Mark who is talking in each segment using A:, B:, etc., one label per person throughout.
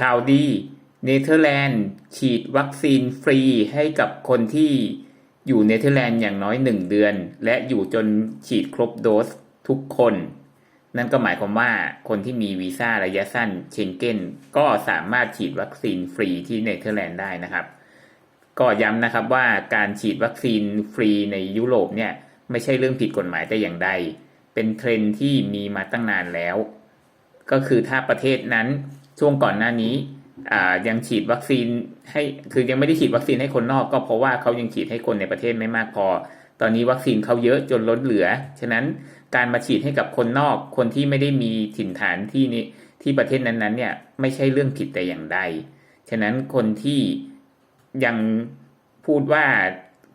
A: ข่าวดี เนเธอร์แลนด์ฉีดวัคซีนฟรีให้กับคนที่อยู่เนเธอร์แลนด์อย่างน้อยหนึ่งเดือน และอยู่จนฉีดครบโดสทุกคน นั่นก็หมายความว่าคนที่มีวีซ่าระยะสั้นเชงเก้นก็สามารถฉีดวัคซีนฟรีที่เนเธอร์แลนด์ได้นะครับ ก็ย้ำนะครับว่าการฉีดวัคซีนฟรีในยุโรปเนี่ยไม่ใช่เรื่องผิดกฎหมายแต่อย่างใด เป็นเทรนที่มีมาตั้งนานแล้ว ก็คือถ้าประเทศนั้น ช่วงก่อนหน้านี้ยังฉีดวัคซีนให้คือยังไม่ได้ฉีดวัคซีนให้คนนอก ก็เพราะว่าเขายังฉีดให้คนในประเทศไม่มากพอ ตอนนี้วัคซีนเขาเยอะจนล้นเหลือ ฉะนั้นการมาฉีดให้กับคนนอกคนที่ไม่ได้มีถิ่นฐานที่นี่ที่ประเทศนั้นๆเนี่ยไม่ใช่เรื่องผิดแต่อย่างใด ฉะนั้นคนที่ยังพูดว่า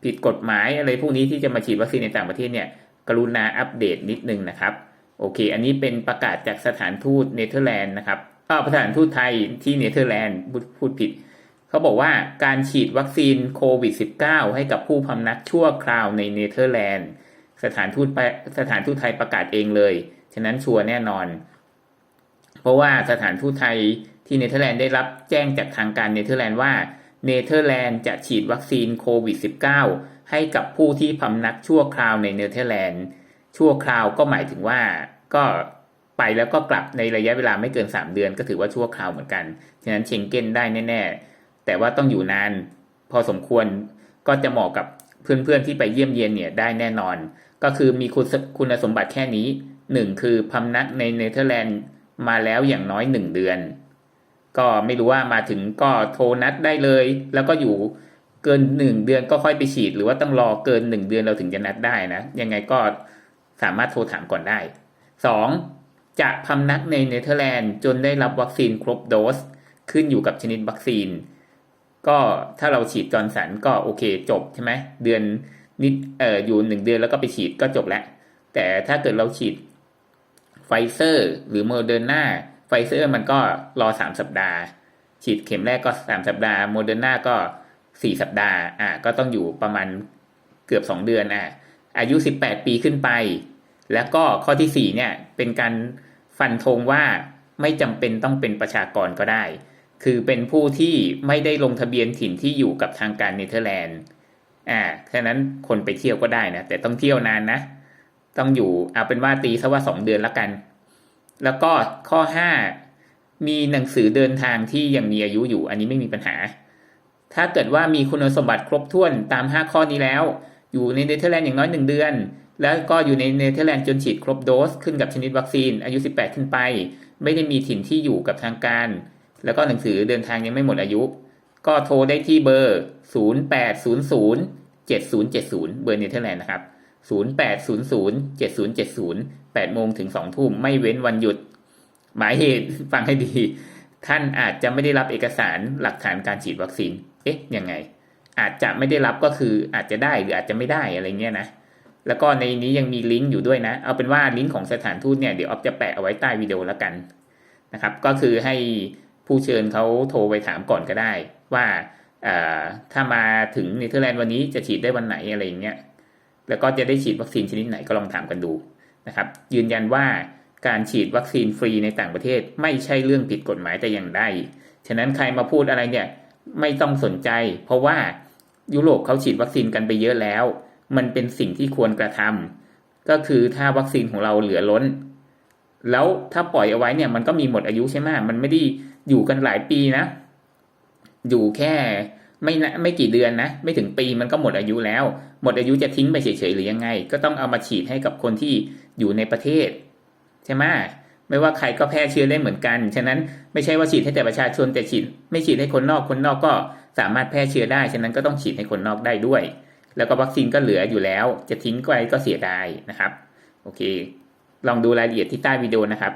A: ผิดกฎหมายอะไรพวกนี้ที่จะมาฉีดวัคซีนในต่างประเทศเนี่ยกรุณาอัปเดตนิดนึงนะครับ โอเค อันนี้เป็นประกาศจากสถานทูตเนเธอร์แลนด์นะครับ สถานทูตไทยที่เนเธอร์แลนด์พูดผิด เขาบอกว่าการฉีดวัคซีนโควิด -19 ให้กับผู้พำนักชั่วคราวในเนเธอร์แลนด์ สถานทูตไปสถานทูตไทยประกาศเองเลย ฉะนั้นชัวร์แน่นอน เพราะว่าสถานทูตไทยที่เนเธอร์แลนด์ได้รับแจ้งจากทางการเนเธอร์แลนด์ว่าเนเธอร์แลนด์จะฉีดวัคซีนโควิด -19 ให้กับผู้ที่พำนักชั่วคราวในเนเธอร์แลนด์ ชั่วคราวก็หมายถึงว่าก็ ไปแล้วก็กลับในระยะเวลาไม่เกิน 3 เดือนก็ถือว่าชั่วคราวเหมือนกัน ฉะนั้นเชงเก้นได้แน่ ๆ แต่ว่าต้องอยู่นานพอสมควรก็จะเหมาะกับเพื่อนๆที่ไปเยี่ยมเยียนเนี่ยได้แน่นอน ก็คือมีคุณคุณสมบัติแค่นี้หนึ่งคือพำนักในเนเธอร์แลนด์มาแล้วอย่างน้อยหนึ่งเดือน ก็ไม่รู้ว่ามาถึงก็โทรนัดได้เลย แล้วก็อยู่เกินหนึ่งเดือนก็ค่อยไปฉีด หรือว่าต้องรอเกินหนึ่งเดือนเราถึงจะนัดได้นะ ยังไงก็สามารถโทรถามก่อนได้สอง จะพำนักในเนเธอร์แลนด์จนได้รับวัคซีนครบโดส ขึ้นอยู่กับชนิดวัคซีน ก็ถ้าเราฉีดจอร์นสันก็โอเคจบใช่ไหมเดือนนิดเอ่ออยู่หนึ่งเดือนแล้วก็ไปฉีดก็จบแล้ว แต่ถ้าเกิดเราฉีดไฟเซอร์หรือโมเดอร์นาไฟเซอร์มันก็รอสามสัปดาห์ ฉีดเข็มแรกก็สามสัปดาห์โมเดอร์นาก็สี่สัปดาห์ อ่าก็ต้องอยู่ประมาณเกือบสองเดือนอะอายุสิบแปดปีขึ้นไป แล้วก็ข้อที่สี่เนี่ยเป็นการ ฟันธงว่าไม่จำเป็นต้องเป็นประชากรก็ได้ คือเป็นผู้ที่ไม่ได้ลงทะเบียนถิ่นที่อยู่กับทางการเนเธอร์แลนด์ อ่า ฉะนั้นคนไปเที่ยวก็ได้นะ แต่ต้องเที่ยวนานนะ ต้องอยู่ เอาเป็นว่าตีซะว่าสองเดือนละกัน แล้วก็ข้อห้ามีหนังสือเดินทางที่ยังมีอายุอยู่ อันนี้ไม่มีปัญหา ถ้าเกิดว่ามีคุณสมบัติครบถ้วนตามห้าข้อนี้แล้ว อยู่ในเนเธอร์แลนด์อย่างน้อยหนึ่งเดือน แล้วก็อยู่ในเนเธอร์แลนด์จนฉีดครบโดสขึ้นกับชนิดวัคซีน อายุ 18 ขึ้นไป ไม่ได้มีถิ่นที่อยู่กับทางการ แล้วก็หนังสือเดินทางยังไม่หมดอายุ ก็โทรได้ที่เบอร์ 0800 7070 เบอร์เนเธอร์แลนด์นะครับ 0800 7070 8โมงถึง2ทุ่มไม่เว้นวันหยุด หมายเหตุฟังให้ดี ท่านอาจจะไม่ได้รับเอกสารหลักฐานการฉีดวัคซีน เอ๊ะยังไง อาจจะไม่ได้รับก็คืออาจจะได้หรืออาจจะไม่ได้อะไรเงี้ยนะ แล้วก็ในนี้ยังมีลิงก์อยู่ด้วยนะ เอาเป็นว่าลิงก์ของสถานทูตเนี่ยเดี๋ยวออฟจะแปะเอาไว้ใต้วิดีโอแล้วกันนะครับ ก็คือให้ผู้เชิญเขาโทรไปถามก่อนก็ได้ ว่าถ้ามาถึงเนเธอร์แลนด์วันนี้จะฉีดได้วันไหนอะไรอย่างเงี้ย แล้วก็จะได้ฉีดวัคซีนชนิดไหนก็ลองถามกันดูนะครับ ยืนยันว่าการฉีดวัคซีนฟรีในต่างประเทศไม่ใช่เรื่องผิดกฎหมายแต่อย่างใด ฉะนั้นใครมาพูดอะไรเนี่ยไม่ต้องสนใจ เพราะว่ายุโรปเขาฉีดวัคซีนกันไปเยอะแล้ว มันเป็นสิ่งที่ควรกระทำก็คือถ้าวัคซีนของเราเหลือล้น แล้วถ้าปล่อยเอาไว้เนี่ยมันก็มีหมดอายุใช่ไหมมันไม่ได้อยู่กันหลายปีนะ อยู่แค่ไม่ไม่กี่เดือนนะ ไม่ถึงปีมันก็หมดอายุแล้ว หมดอายุจะทิ้งไปเฉยๆหรือยังไง ก็ต้องเอามาฉีดให้กับคนที่อยู่ในประเทศ ใช่ไหมไม่ว่าใครก็แพร่เชื้อได้เหมือนกัน ฉะนั้นไม่ใช่ว่าฉีดให้แต่ประชาชนแต่ฉีด ไม่ฉีดให้คนนอกคนนอกก็สามารถแพร่เชื้อได้ ฉะนั้นก็ต้องฉีดให้คนนอกได้ด้วย แล้วก็วัคซีนก็เหลืออยู่แล้ว จะทิ้งไปก็เสียดายนะครับ โอเค ลองดูรายละเอียดที่ใต้วิดีโอนะครับ